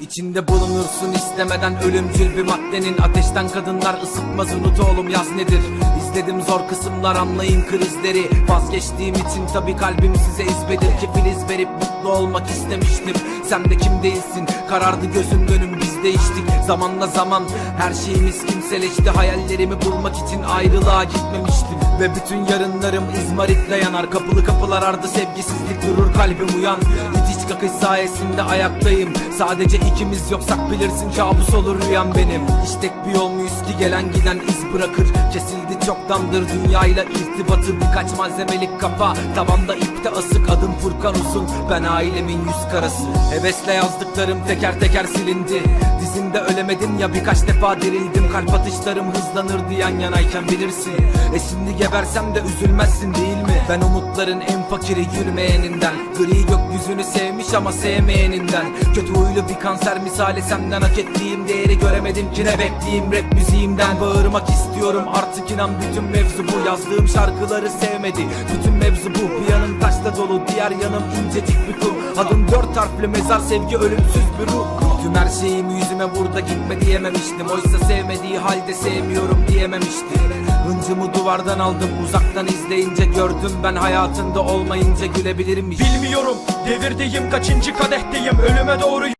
İçinde bulunursun istemeden ölümcül bir maddenin. Ateşten kadınlar ısıtmaz unut oğlum yaz nedir? İzledim zor kısımlar anlayın krizleri. Vazgeçtiğim için tabi kalbim size izbedir ki Filiz verip mutlu olmak istemiştim. Sen de kim değilsin? Karardı gözüm dönüm biz değiştik Zamanla zaman her şeyimiz kimseleşti. Hayallerimi bulmak için ayrılığa gitmemiştim Ve bütün yarınlarım izmaritle yanar. Kapılı kapılar ardı sevgisizlik durur kalbim uyan. İtiş kakış sayesinde ayaktayım. Sadece ikimiz yoksak bilirsin kabus olur rüyam benim. İştek bir yol muyuz ki gelen giden iz bırakır? Kesildi çoktandır dünyayla irtibatı. Birkaç malzemelik kafa Tavanda ipte adım Furkan Uzun Ben ailemin yüz karası. Hevesle yazdıklarım teker teker silindi. Dizimde ölemedim ya birkaç defa dirildim. Kalp atışlarım hızlanırdı yan yanayken bilirsin. E şimdi gebersem de üzülmezsin değil mi? Ben umutların en fakiri gülmeyeninden Gri gökyüzünü sevmiş ama sevmeyeninden. Kötü huylu bir kanser misali senden hak ettiğim değeri göremedim ki ne bekleyeyim. Rap müziğimden Bağırmak istiyorum. Artık inan bütün mevzu bu. Yazdığım şarkıları sevmedi. Bütün mevzu bu. Bir yanım taşla dolu diğer yanım incecik bir kum. Adım dört harfli mezar sevgi ölümsüz bir ruh. Tüm her şeyim yüzüme burada gitme diyememiştim. Oysa sevmediği halde sevmiyorum diyememişti Hıncımı duvardan aldım uzaktan izleyince gördüm Ben hayatında olmayınca gülebilirmiş Bilmiyorum devirdeyim kaçıncı kadehteyim Ölüme doğru